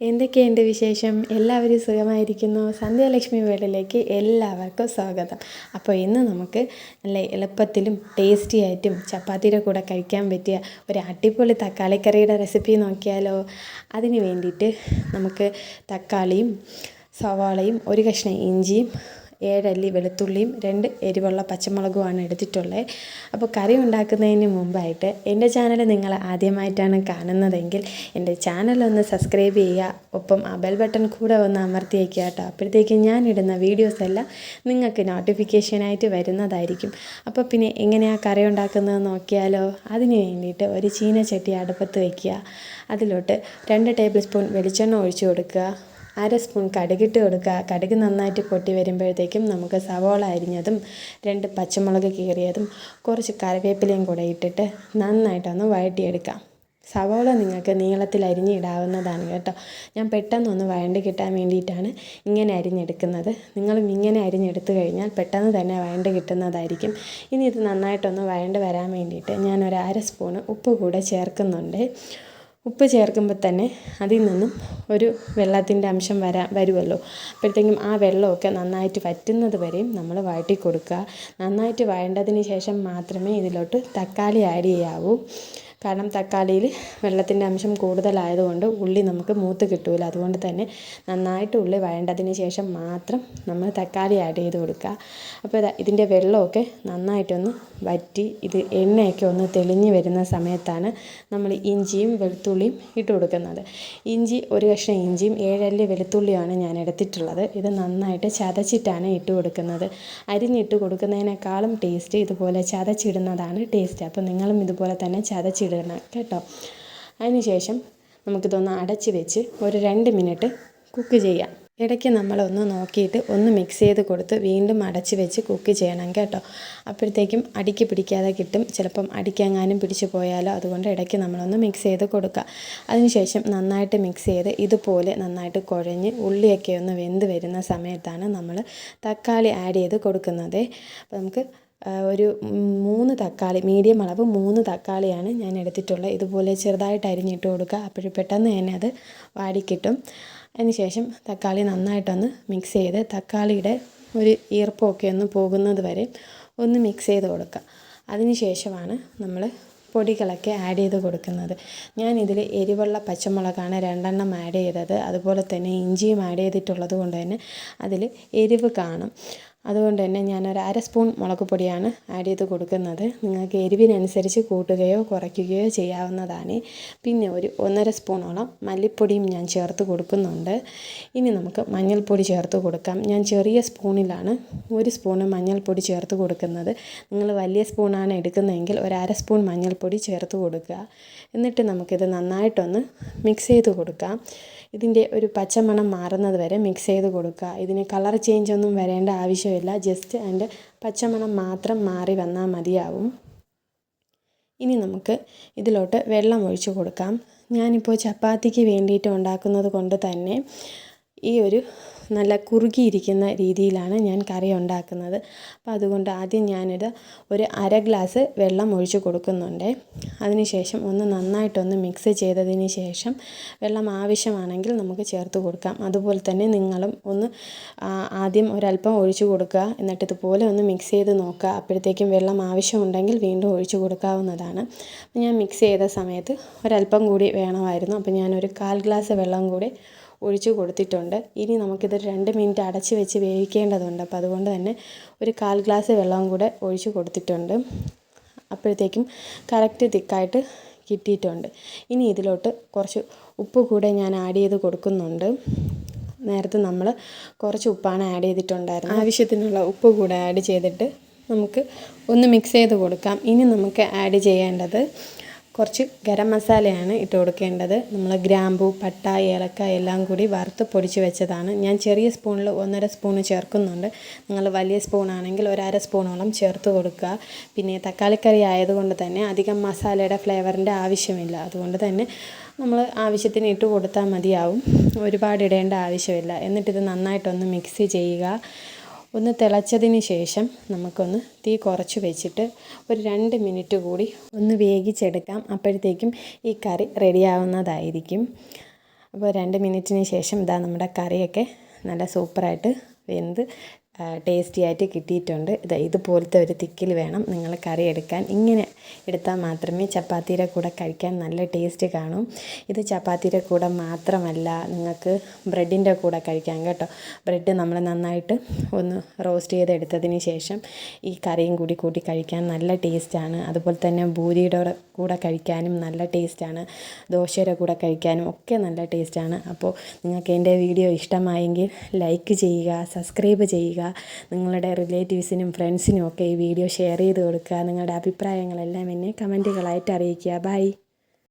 എന്തൊക്കെയുണ്ട് വിശേഷം? എല്ലാവരും സുഖമായിരിക്കുന്നു. സന്ധ്യാലക്ഷ്മി വീട്ടിലേക്ക് എല്ലാവർക്കും സ്വാഗതം. അപ്പോൾ ഇന്ന് നമുക്ക് നല്ല എളുപ്പത്തിലും ടേസ്റ്റി ആയിട്ടും ചപ്പാത്തിയുടെ കൂടെ കഴിക്കാൻ പറ്റിയ ഒരു അടിപൊളി തക്കാളിക്കറിയുടെ റെസിപ്പി നോക്കിയാലോ. അതിന് വേണ്ടിയിട്ട് നമുക്ക് തക്കാളിയും സവാളയും ഒരു കഷ്ണം ഇഞ്ചിയും ഏഴല്ലി വെളുത്തുള്ളിയും രണ്ട് എരിവുള്ള പച്ചമുളകുമാണ് എടുത്തിട്ടുള്ളത്. അപ്പോൾ കറി ഉണ്ടാക്കുന്നതിന് മുമ്പായിട്ട് എന്റെ ചാനൽ നിങ്ങൾ ആദ്യമായിട്ടാണ് കാണുന്നതെങ്കിൽ എന്റെ ചാനൽ ഒന്ന് സബ്സ്ക്രൈബ് ചെയ്യുക. ഒപ്പം ആ ബെൽ ബട്ടൺ കൂടെ ഒന്ന് അമർത്തി വയ്ക്കുക കേട്ടോ. അപ്പോഴത്തേക്കും ഞാനിടുന്ന വീഡിയോസ് എല്ലാം നിങ്ങൾക്ക് നോട്ടിഫിക്കേഷനായിട്ട് വരുന്നതായിരിക്കും. അപ്പോൾ പിന്നെ എങ്ങനെയാണ് കറി ഉണ്ടാക്കുന്നത് നോക്കിയാലോ? അതിന് വേണ്ടിയിട്ട് ഒരു ചീനച്ചട്ടി അടുപ്പത്ത് വയ്ക്കുക. അതിലോട്ട് രണ്ട് ടേബിൾ സ്പൂൺ വെളിച്ചെണ്ണ ഒഴിച്ചു കൊടുക്കുക. അര സ്പൂൺ കടുകിട്ട് കൊടുക്കുക. കടുക് നന്നായിട്ട് പൊട്ടി വരുമ്പോഴത്തേക്കും നമുക്ക് സവോള അരിഞ്ഞതും രണ്ട് പച്ചമുളക് കീറിയതും കുറച്ച് കറിവേപ്പിലയും കൂടെ ഇട്ടിട്ട് നന്നായിട്ടൊന്ന് വഴറ്റിയെടുക്കാം. സവോള നിങ്ങൾക്ക് നീളത്തിൽ അരിഞ്ഞിടാവുന്നതാണ് കേട്ടോ. ഞാൻ പെട്ടെന്നൊന്ന് വഴണ്ട് കിട്ടാൻ വേണ്ടിയിട്ടാണ് ഇങ്ങനെ അരിഞ്ഞെടുക്കുന്നത്. നിങ്ങളും ഇങ്ങനെ അരിഞ്ഞെടുത്തു കഴിഞ്ഞാൽ പെട്ടെന്ന് തന്നെ വഴണ്ട് കിട്ടുന്നതായിരിക്കും. ഇനി ഇത് നന്നായിട്ടൊന്ന് വഴണ്ട് വരാൻ വേണ്ടിയിട്ട് ഞാൻ ഒരു അര സ്പൂണ് ഉപ്പ് കൂടെ ചേർക്കുന്നുണ്ട്. ഉപ്പ് ചേർക്കുമ്പോൾ തന്നെ അതിൽ നിന്നും ഒരു വെള്ളത്തിന്റെ അംശം വരാ വരുമല്ലോ അപ്പോഴത്തേക്കും ആ വെള്ളമൊക്കെ നന്നായിട്ട് വറ്റുന്നത് വരെയും നമ്മൾ വഴറ്റി കൊടുക്കുക. നന്നായിട്ട് വഴണ്ടതിന് ശേഷം മാത്രമേ ഇതിലോട്ട് തക്കാളി ആഡ് ചെയ്യാവൂ. കാരണം തക്കാളിയിൽ വെള്ളത്തിന്റെ അംശം കൂടുതലായതുകൊണ്ട് ഉള്ളി നമുക്ക് മൂത്ത് കിട്ടില്ല അതുകൊണ്ട് തന്നെ നന്നായിട്ട് ഉള്ളി വഴണ്ടതിന് ശേഷം മാത്രം നമ്മൾ തക്കാളി ആഡ് ചെയ്ത് കൊടുക്കുക. അപ്പോൾ ഇതാ ഇതിന്റെ വെള്ളമൊക്കെ നന്നായിട്ടൊന്ന് വറ്റി ഇത് എണ്ണയൊക്കെ ഒന്ന് തെളിഞ്ഞ് വരുന്ന സമയത്താണ് നമ്മൾ ഇഞ്ചിയും വെളുത്തുള്ളിയും ഇട്ട് കൊടുക്കുന്നത്. ഇഞ്ചി ഒരു കഷ്ണം ഇഞ്ചിയും ഏഴല്ലി വെളുത്തുള്ളിയാണ് ഞാൻ എടുത്തിട്ടുള്ളത്. ഇത് നന്നായിട്ട് ചതച്ചിട്ടാണ് ഇട്ട് കൊടുക്കുന്നത്. അരിഞ്ഞിട്ട് കൊടുക്കുന്നതിനേക്കാളും ടേസ്റ്റ് ഇതുപോലെ ചതച്ചിടുന്നതാണ് ടേസ്റ്റ് അപ്പോൾ നിങ്ങളും ഇതുപോലെ തന്നെ ചതച്ചിടണം കേട്ടോ? അതിന് ശേഷം നമുക്കിതൊന്ന് അടച്ച് വെച്ച് ഒരു രണ്ട് മിനിറ്റ് കുക്ക് ചെയ്യാം. ഇടയ്ക്ക് നമ്മളൊന്ന് നോക്കിയിട്ട് ഒന്ന് മിക്സ് ചെയ്ത് കൊടുത്ത് വീണ്ടും അടച്ച് വെച്ച് കുക്ക് ചെയ്യണം കേട്ടോ. അപ്പോഴത്തേക്കും അടിക്ക് പിടിക്കാതെ കിട്ടും. ചിലപ്പം അടിക്കെങ്ങാനും പിടിച്ചു പോയാലോ അതുകൊണ്ട് ഇടയ്ക്ക് നമ്മളൊന്ന് മിക്സ് ചെയ്ത് കൊടുക്കുക അതിനുശേഷം നന്നായിട്ട് മിക്സ് ചെയ്ത് ഇതുപോലെ നന്നായിട്ട് കുഴഞ്ഞ് ഉള്ളിയൊക്കെ ഒന്ന് വെന്ത് വരുന്ന സമയത്താണ് നമ്മൾ തക്കാളി ആഡ് ചെയ്ത് കൊടുക്കുന്നത്. അപ്പോൾ നമുക്ക് ഒരു മൂന്ന് തക്കാളി മീഡിയം അളവ് മൂന്ന് തക്കാളിയാണ് ഞാൻ എടുത്തിട്ടുള്ളത്. ഇതുപോലെ ചെറുതായിട്ട് അരിഞ്ഞിട്ട് കൊടുക്കുക. അപ്പോൾ പെട്ടെന്ന് തന്നെ അത് വാടിക്കിട്ടും. അതിന് ശേഷം തക്കാളി നന്നായിട്ടൊന്ന് മിക്സ് ചെയ്ത് തക്കാളിയുടെ ഒരു ഈർപ്പമൊക്കെ ഒന്ന് പോകുന്നത് വരെ ഒന്ന് മിക്സ് ചെയ്ത് കൊടുക്കുക. അതിന് ശേഷമാണ് നമ്മൾ പൊടികളൊക്കെ ആഡ് ചെയ്ത് കൊടുക്കുന്നത്. ഞാൻ ഇതിൽ എരിവുള്ള പച്ചമുളകാണ് രണ്ടെണ്ണം ആഡ് ചെയ്തത്. അതുപോലെ തന്നെ ഇഞ്ചിയും ആഡ് ചെയ്തിട്ടുള്ളത് കൊണ്ട് തന്നെ അതിൽ എരിവ് കാണും. അതുകൊണ്ട് തന്നെ ഞാനൊരു അര സ്പൂൺ മുളക് പൊടിയാണ് ആഡ് ചെയ്ത് കൊടുക്കുന്നത്. നിങ്ങൾക്ക് എരിവിനനുസരിച്ച് കൂട്ടുകയോ കുറയ്ക്കുകയോ ചെയ്യാവുന്നതാണ്. പിന്നെ ഒരു ഒന്നര സ്പൂണോളം മല്ലിപ്പൊടിയും ഞാൻ ചേർത്ത് കൊടുക്കുന്നുണ്ട്. ഇനി നമുക്ക് മഞ്ഞൾപ്പൊടി ചേർത്ത് കൊടുക്കാം. ഞാൻ ചെറിയ സ്പൂണിലാണ് ഒരു സ്പൂണ് മഞ്ഞൾപ്പൊടി ചേർത്ത് കൊടുക്കുന്നത്. നിങ്ങൾ വലിയ സ്പൂണാണ് എടുക്കുന്നതെങ്കിൽ ഒരു അര സ്പൂൺ മഞ്ഞൾപ്പൊടി ചേർത്ത് കൊടുക്കുക. എന്നിട്ട് നമുക്കിത് നന്നായിട്ടൊന്ന് മിക്സ് ചെയ്ത് കൊടുക്കാം. ഇതിന്റെ ഒരു പച്ചമണം മാറുന്നത് വരെ മിക്സ് ചെയ്ത് കൊടുക്കുക. ഇതിന് കളർ ചേഞ്ച് ഒന്നും വരേണ്ട ആവശ്യമില്ല ജസ്റ്റ് അതിന്റെ പച്ചമണം മാത്രം മാറി വന്നാൽ മതിയാവും. ഇനി നമുക്ക് ഇതിലോട്ട് വെള്ളം ഒഴിച്ചു കൊടുക്കാം. ഞാനിപ്പോൾ ചപ്പാത്തിക്ക് വേണ്ടിയിട്ട് ഉണ്ടാക്കുന്നത് കൊണ്ട് തന്നെ ഈ ഒരു നല്ല കുറുകിയിരിക്കുന്ന രീതിയിലാണ് ഞാൻ കറി ഉണ്ടാക്കുന്നത്. അപ്പോൾ അതുകൊണ്ട് ആദ്യം ഞാനിത് ഒരു അര ഗ്ലാസ് വെള്ളം ഒഴിച്ച് കൊടുക്കുന്നുണ്ട്. അതിന് ശേഷം ഒന്ന് നന്നായിട്ടൊന്ന് മിക്സ് ചെയ്തതിന് ശേഷം വെള്ളം ആവശ്യമാണെങ്കിൽ നമുക്ക് ചേർത്ത് കൊടുക്കാം. അതുപോലെ തന്നെ നിങ്ങളും ഒന്ന് ആദ്യം ഒരല്പം ഒഴിച്ച് കൊടുക്കുക. എന്നിട്ട് ഇതുപോലെ ഒന്ന് മിക്സ് ചെയ്ത് നോക്കുക. അപ്പോഴത്തേക്കും വെള്ളം ആവശ്യമുണ്ടെങ്കിൽ വീണ്ടും ഒഴിച്ച് കൊടുക്കാവുന്നതാണ്. ഞാൻ മിക്സ് ചെയ്ത സമയത്ത് ഒരല്പം കൂടി വേണമായിരുന്നു. അപ്പോൾ ഞാനൊരു കാൽ ഗ്ലാസ് വെള്ളം കൂടി ഒഴിച്ച് കൊടുത്തിട്ടുണ്ട്. ഇനി നമുക്കിത് രണ്ട് മിനിറ്റ് അടച്ച് വെച്ച് വേവിക്കേണ്ടതുണ്ട്. അപ്പോൾ അതുകൊണ്ട് തന്നെ ഒരു കാൽ ഗ്ലാസ് വെള്ളം കൂടെ ഒഴിച്ച് കൊടുത്തിട്ടുണ്ട്. അപ്പോഴത്തേക്കും കറക്റ്റ് തിക്കായിട്ട് കിട്ടിയിട്ടുണ്ട്. ഇനി ഇതിലോട്ട് കുറച്ച് ഉപ്പ് കൂടെ ഞാൻ ആഡ് ചെയ്ത് കൊടുക്കുന്നുണ്ട്. നേരത്തെ നമ്മൾ കുറച്ച് ഉപ്പാണ് ആഡ് ചെയ്തിട്ടുണ്ടായിരുന്നത്. ആവശ്യത്തിനുള്ള ഉപ്പ് കൂടെ ആഡ് ചെയ്തിട്ട് നമുക്ക് ഒന്ന് മിക്സ് ചെയ്ത് കൊടുക്കാം. ഇനി നമുക്ക് ആഡ് ചെയ്യേണ്ടത് കുറച്ച് ഗരം മസാലയാണ് ഇട്ട് കൊടുക്കേണ്ടത്. നമ്മൾ ഗ്രാമ്പു പട്ട ഏലക്ക എല്ലാം കൂടി വറുത്ത് പൊടിച്ച് വെച്ചതാണ്. ഞാൻ ചെറിയ സ്പൂണിൽ ഒന്നര സ്പൂണ് ചേർക്കുന്നുണ്ട്. നിങ്ങൾ വലിയ സ്പൂണാണെങ്കിൽ ഒരര സ്പൂണോളം ചേർത്ത് കൊടുക്കുക. പിന്നെ തക്കാളിക്കറി ആയതുകൊണ്ട് തന്നെ അധികം മസാലയുടെ ഫ്ലേവറിന്റെ ആവശ്യമില്ല. അതുകൊണ്ട് തന്നെ നമ്മൾ ആവശ്യത്തിന് ഇട്ട് കൊടുത്താൽ മതിയാവും. ഒരുപാട് ഇടേണ്ട ആവശ്യമില്ല. എന്നിട്ടിത് നന്നായിട്ടൊന്ന് മിക്സ് ചെയ്യുക. ഒന്ന് തിളച്ചതിന് ശേഷം നമുക്കൊന്ന് തീ കുറച്ച് വെച്ചിട്ട് ഒരു രണ്ട് മിനിറ്റ് കൂടി ഒന്ന് വേവിച്ചെടുക്കാം. അപ്പോഴത്തേക്കും ഈ കറി റെഡിയാവുന്നതായിരിക്കും. അപ്പോൾ രണ്ട് മിനിറ്റിന് ശേഷം ഇതാ നമ്മുടെ കറിയൊക്കെ നല്ല സൂപ്പറായിട്ട് വെന്ത് ടേസ്റ്റി ആയിട്ട് കിട്ടിയിട്ടുണ്ട്. ഇത് ഇതുപോലത്തെ ഒരു തിക്കിൽ വേണം നിങ്ങൾ കറി എടുക്കാൻ. ഇങ്ങനെ എടുത്താൽ മാത്രമേ ചപ്പാത്തിയുടെ കൂടെ കഴിക്കാൻ നല്ല ടേസ്റ്റ് കാണും. ഇത് ചപ്പാത്തിയുടെ കൂടെ മാത്രമല്ല നിങ്ങൾക്ക് ബ്രെഡിന്റെ കൂടെ കഴിക്കാം കേട്ടോ. ബ്രെഡ് നമ്മൾ നന്നായിട്ട് ഒന്ന് റോസ്റ്റ് ചെയ്തെടുത്തതിന് ശേഷം ഈ കറിയും കൂടി കൂട്ടി കഴിക്കാൻ നല്ല ടേസ്റ്റാണ് അതുപോലെ തന്നെ ബൂരിയുടെ കൂടെ കഴിക്കാനും നല്ല ടേസ്റ്റാണ് ദോശയുടെ കൂടെ കഴിക്കാനും ഒക്കെ നല്ല ടേസ്റ്റാണ് അപ്പോൾ നിങ്ങൾക്ക് എന്റെ വീഡിയോ ഇഷ്ടമായെങ്കിൽ ലൈക്ക് ചെയ്യുക സബ്സ്ക്രൈബ് ചെയ്യുക നിങ്ങളുടെ റിലേറ്റീവ്സിനും ഫ്രണ്ട്സിനും ഒക്കെ ഈ വീഡിയോ ഷെയർ ചെയ്ത് കൊടുക്കുക. നിങ്ങളുടെ അഭിപ്രായങ്ങളെല്ലാം എന്നെ കമന്റുകളായിട്ട് അറിയിക്കുക. ബൈ